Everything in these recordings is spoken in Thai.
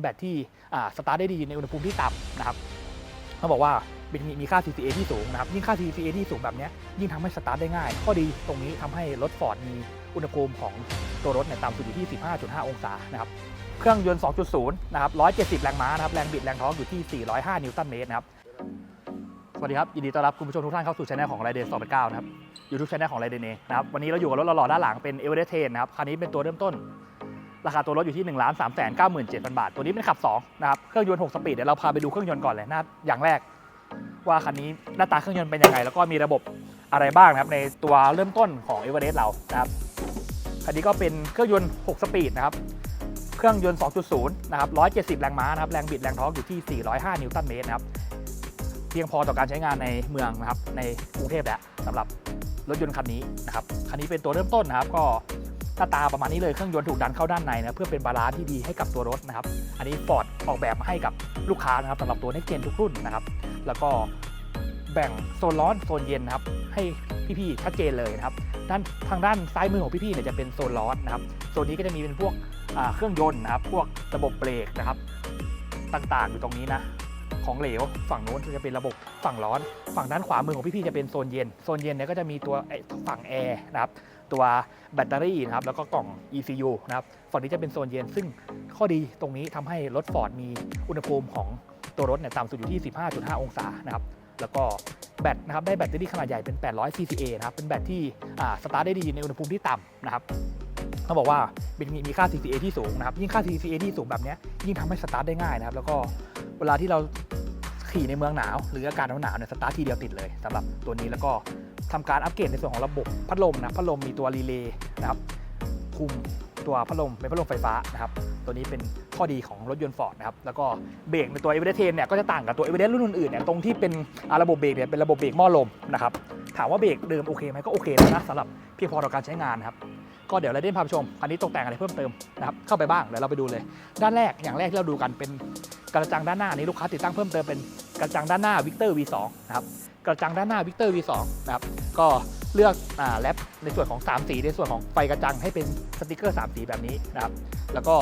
แบตที่สตาร์ทได้ดีในอุณหภูมิที่ต่ำนะครับเขาบอกว่าเป็นมีมีค่า CCA ที่สูงนะครับยิ่งค่า CCA ที่สูงแบบนี้ยิ่งทำให้สตาร์ทได้ง่าย ข้อดีตรงนี้ทำให้รถฟอร์ดมีอุณหภูมิของตัวรถเนี่ยต่ำสุดอยู่ที่ 15.5 องศานะครับเครื่องยนต์ 2.0 นะครับ 170 แรงม้านะครับ แรงบิดแรงท้อร์กอยู่ที่ 405 นิวตันเมตรนะครับ สวัสดีครับ ยินดีต้อนรับคุณผู้ชมทุกท่านเข้าสู่ช anel ของไรเดน289 นะครับยูทูบช anel ของไรเดนเองนะครับ วันนี้เราอยู่กับรถหล่อๆด้านหลังเป็น e v e r e s t 10นะครับ คันนี้เป็นตัวเริ่มต้น ราคาตัวรถอยู่ที่1 3 9 7 0 0 0บาท ตัวนี้เป็นขับ2นะครับ เครื่องยนต์6สปีด เดี๋ยวเราพาไปดูเครื่องยนต์ก่อนเลยหน้าอย่างแรก ว่าคันนี้หน้าตาเครื่องยนต์เป็นยังไง แล้วก็มีระบบอะไรบ้างนะครับในตัวเริ่มต้นของ e v e r e s t เรานะครับคันนี้ก็เป็นเครื่องยนต์6สปีดนะครับ เครื่องยนต์ 2.0 นะครับ 170 แรงม้านะครับ แรงบิดแรงทออยู่ที่ 405 นิวตันเมตรนะครับ เพียงพอต่อการใช้งานในเมืองนะครับ ในกรุงเทพแล้วสำหรับรถยนต์คันนี้นะครับ คันนี้เป็นตัวเริ่มต้นนะครับ ก็ หน้าตาประมาณนี้เลยเครื่องยนต์ถูกดันเข้าด้านในนะเพื่อเป็นบาลานซ์ที่ดีให้กับตัวรถนะครับ อันนี้ฟอร์ดออกแบบมาให้กับลูกค้านะครับสำหรับตัว next gen ทุกรุ่นนะครับ แล้วก็แบ่งโซนร้อนโซนเย็นนะครับ ให้พี่ๆชัดเจนเลยนะครับด้านทางด้านซ้ายมือของพี่ๆเนี่ยจะเป็นโซนร้อนนะครับโซนนี้ก็จะมีเป็นพวกเครื่องยนต์นะครับ พวกระบบเบรกนะครับ ต่างๆอยู่ตรงนี้นะ ของเหลว ฝั่งโน้นจะเป็นระบบฝั่งร้อน ฝั่งด้านขวามือของพี่ๆจะเป็นโซนเย็น โซนเย็นเนี่ยก็จะมีตัวฝั่งแอร์นะครับ ตัวแบตเตอรี่นะครับ แล้วก็กล่อง ECU นะครับ ฝั่งนี้จะเป็นโซนเย็น ซึ่งข้อดีตรงนี้ทำให้รถฟอร์ดมีอุณหภูมิของตัวรถเนี่ยต่ำสุดอยู่ที่ 15.5 องศานะครับ แล้วก็แบตนะครับ ได้แบตเตอรี่ขนาดใหญ่เป็น 800 CCA นะครับ เป็นแบตที่สตาร์ทได้ดีในอุณหภูมิที่ต่ำนะครับต้องบอกว่าเป็นมีมีค่า CCA ที่สูงนะครับ ยิ่งค่า CCA ที่สูงแบบนี้ยิ่งทำให้สตาร์ทได้ง่ายนะครับ แล้วก็ เวลาที่เราขี่ในเมืองหนาว หรืออากาศหนาวๆเนี่ยสตาร์ททีเดียวติดเลยสำหรับตัวนี้แล้วก็ทำการอัปเกรดในส่วนของระบบพัดลมนะพัดลมมีตัวรีเลย์นะครับคุมตัวพัดลมเป็นพัดลมไฟฟ้านะครับตัวนี้เป็นข้อดีของรถยนต์ฟอร์ดนะครับแล้วก็เบรกในตัว e v e r e s t 10เนี่ยก็จะต่างกับตัว e v e r e s t รุ่นอื่นๆเนี่ยตรงที่เป็นระบบเบรกเนี่ยเป็นระบบเบรกหม้อลมนะครับถามว่าเบรกเดิมโอเคไหมก็โอเคแล้วนะสำหรับเพียงพอต่อการใช้งานครับก็เดี๋ยวเราได้พาชมคันนี้ตกแต่งอะไรเพิ่มเติมนะครับเข้าไปบ้างเดี๋ยวเราไปดูเลย ด้านแรกอย่างแรกที่เราดูกันเป็น กระจังด้านหน้านี้ลูกค้าติดตั้งเพิ่มเติมเป็นกระจังด้านหน้า Victor V2 นะครับกระจังด้านหน้า Victor V2 นะครับก็เลือกอแรปในส่วนของ 3 สี ในส่วนของไฟกระจังให้เป็นสติกเกอร์ 3 สีแบบนี้นะครับแล้วก็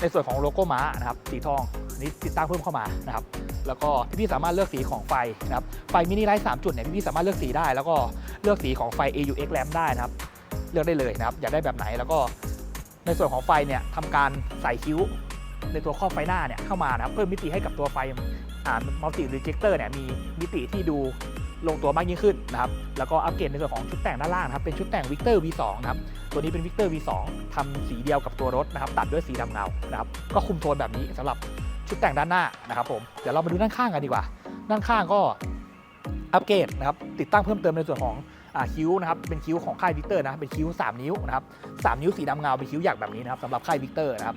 ในส่วนของโลโก้ม้านะครับสีทองนนี้ติดตั้งเพิ่มเข้ามานะครับแล้วก็พี่ๆสามารถเลือกสีของไฟนะครับไฟมินิไลท์3จุดเนี่ยพี่ๆสามารถเลือกสีได้ แล้วก็เลือกสีของไฟ AUX lamp ได้นะครับเลือกได้เลยนะครับอยากได้แบบไหนแล้วก็ในส่วนของไฟเนี่ยทำการใส่คิ้ว ในตัวครอบไฟหน้าเนี่ยเข้ามานะครับเพิ่มมิติให้กับตัวไฟอ่ามัลติรีเจคเตอร์เนี่ยมีมิติที่ดูลงตัวมากยิ่งขึ้นนะครับ แล้วก็อัปเกรดในส่วนของชุดแต่งด้านล่างนะครับ เป็นชุดแต่ง Victor V2 นะครับ ตัวนี้เป็น Victor V2 ทำสีเดียวกับตัวรถนะครับ ตัดด้วยสีดำเงา นะครับ ก็คุมโทนแบบนี้สำหรับชุดแต่งด้านหน้านะครับผม เดี๋ยวเรามาดูด้านข้างกันดีกว่า ด้านข้างก็อัปเกรดนะครับ ติดตั้งเพิ่มเติมในส่วนของ คิ้วนะครับเป็นคิ้วของค่ายวิกเตอร์นะเป็นคิ้ว 3 นิ้วนะครับ3นิ้วสีดำเงาเป็นคิ้วหยักแบบนี้นะครับสำหรับค่ายวิกเตอร์นะครับ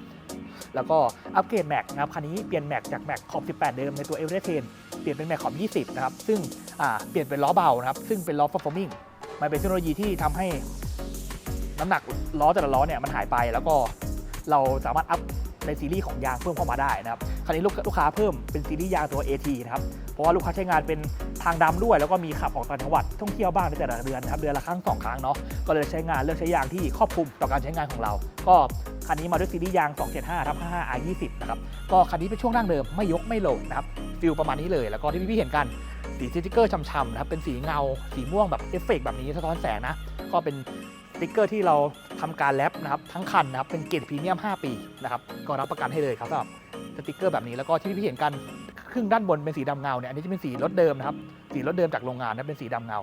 แล้วก็อัปเกรดแม็กนะครับคันนี้เปลี่ยนแม็กจากแม็กขอบ 18 เดิมในตัวเอเวอเรสต์เทนเปลี่ยนเป็นแม็กขอบ 20 นะครับ ซึ่งเปลี่ยนเป็นล้อเบานะครับ ซึ่งเป็นล้อ performing มันเป็นเทคโนโลยีที่ทำให้น้ำหนักล้อแต่ละล้อเนี่ยมันหายไป แล้วก็เราสามารถอัพ ในซีรีส์ของยางเพิ่มเข้ามาได้นะครับคันนี้ลูกลูกค้าเพิ่มเป็นซีรีส์ยางตัว AT นะครับเพราะว่าลูกค้าใช้งานเป็นทางดำด้วย แล้วก็มีขับออกต่างจังหวัดท่องเที่ยวบ้างในแต่ละเดือนนะครับเดือนละครั้งสองครั้งเนาะก็เลยใช้งานเลือกใช้ยางที่ครอบคลุมต่อการใช้งานของเรา ก็คันนี้มาด้วยซีรีส์ยาง 275ทับ55 R20 นะครับก็คันนี้เป็นช่วงนั่งเดิมไม่ยกไม่โหลดนะครับฟิลประมาณนี้เลย แล้วก็ที่พี่ๆเห็นกันสีสติ๊กเกอร์ช่ำๆนะครับเป็นสีเงา สีม่วงแบบเอฟเฟกต์แบบนี้สะท้อนแสงนะก็เป็นสติ๊กเกอร์ที่เรา ทำการแรปนะครับทั้งคันนะครับเป็นเกรดพรีเมียม 5 ปีนะครับก็รับประกันให้เลยครับสำหรับสติ๊กเกอร์แบบนี้แล้วก็ที่พี่เห็นกันครึ่งด้านบนเป็นสีดำเงาเนี่ยอันนี้จะเป็นสีรถเดิมนะครับสีรถเดิมจากโรงงานนะเป็นสีดำเงา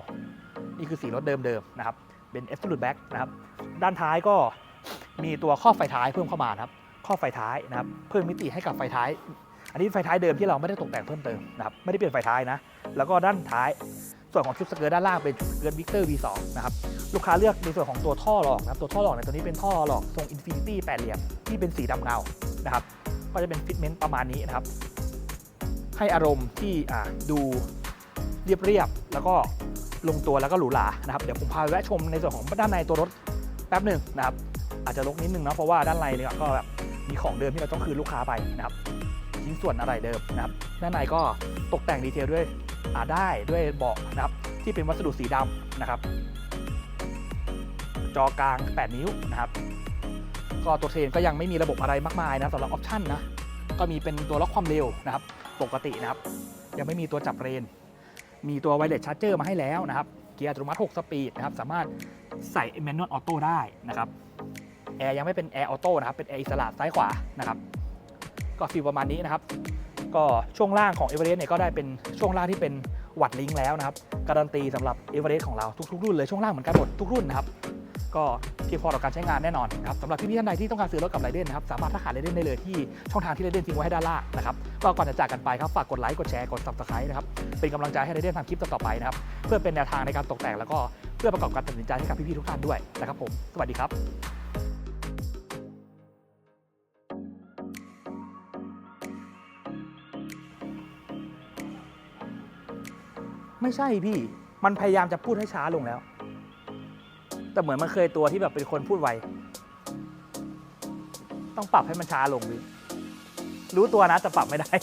นี่คือสีรถเดิมเดิมๆนะครับเป็น Absolute Black นะครับด้านท้ายก็มีตัวข้อไฟท้ายเพิ่มเข้ามานะครับข้อไฟท้ายนะครับเพิ่มมิติให้กับไฟท้าย อันนี้ไฟท้ายเดิมที่เราไม่ได้ตกแต่งเพิ่มเติมนะครับไม่ได้เปลี่ยนไฟท้ายนะแล้วก็ด้านท้าย ส่วนของชุดสเกิร์ตด้านล่างเป็นชุดสเกิร์ต Victor V2 นะครับลูกค้าเลือกในส่วนของตัวท่อหลอกนะครับตัวท่อหลอกในตัวนี้เป็นท่อหลอกทรง Infinity แปดเหลี่ยมที่เป็นสีดำเงานะครับก็จะเป็นฟิตเมนต์ประมาณนี้นะครับให้อารมณ์ที่อ่าดูเรียบๆแล้วก็ลงตัวแล้วก็หรูหรานะครับเดี๋ยวผมพาแวะชมในส่วนของด้านในตัวรถแป๊บหนึ่งนะครับอาจจะลกนิดนึงนะเพราะว่าด้านในเนี่ยก็แบบมีของเดิมที่เราต้องคืนลูกค้าไปนะครับ ชิ้นส่วนอะไรเดิมนะครับด้านในก็ตกแต่งดีเทลด้วยอาได้ด้วยเบาะนะครับที่เป็นวัสดุสีดำนะครับ จอกลาง 8 นิ้วนะครับก็ตัวเทรนก็ยังไม่มีระบบอะไรมากมายนะสำหรับออปชั่นนะก็มีเป็นตัวล็อกความเร็วนะครับ ปกตินะครับ ยังไม่มีตัวจับเรน มีตัวไวเลสชาร์จเจอร์มาให้แล้วนะครับ เกียร์อัตโนมัติ6สปีดนะครับ สามารถใส่แมนนวลออโต้ได้นะครับ แอร์ยังไม่เป็นแอร์ออโต้นะครับ เป็นแอร์อิสระซ้ายขวานะครับ ก็ฟีลประมาณนี้นะครับ ก็ช่วงล่างของเอเวอเรสต์เนี่ยก็ได้เป็นช่วงล่างที่เป็นวัดลิงก์แล้วนะครับ การันตีสำหรับเอเวอเรสต์ของเราทุกๆรุ่นเลยช่วงล่างเหมือนกันหมดทุกรุ่นนะครับก็เพียงพอต่อการใช้งานแน่นอนครับสำหรับพี่ๆท่านใดที่ต้องการซื้อรถกับไรเดนนะครับสามารถทักหาไรเดนได้เลยที่ช่องทางที่ไรเดนทิ้งไว้ให้ด้านล่างนะครับก็ก่อนจะจากกันไปครับฝากกดไลค์กดแชร์กด subscribe นะครับเป็นกำลังใจให้ไรเดนทำคลิปต่อๆไปนะครับเพื่อเป็นแนวทางในการตกแต่งแล้วก็เพื่อประกอบการตัดสินใจให้กับพี่ๆทุกท่านด้วยนะครับผมสวัสดีครับ ไม่ใช่พี่ มันพยายามจะพูดให้ช้าลงแล้ว แต่เหมือนมันเคยตัวที่แบบเป็นคนพูดไว ต้องปรับให้มันช้าลงพี่รู้ตัวนะแต่ปรับไม่ได้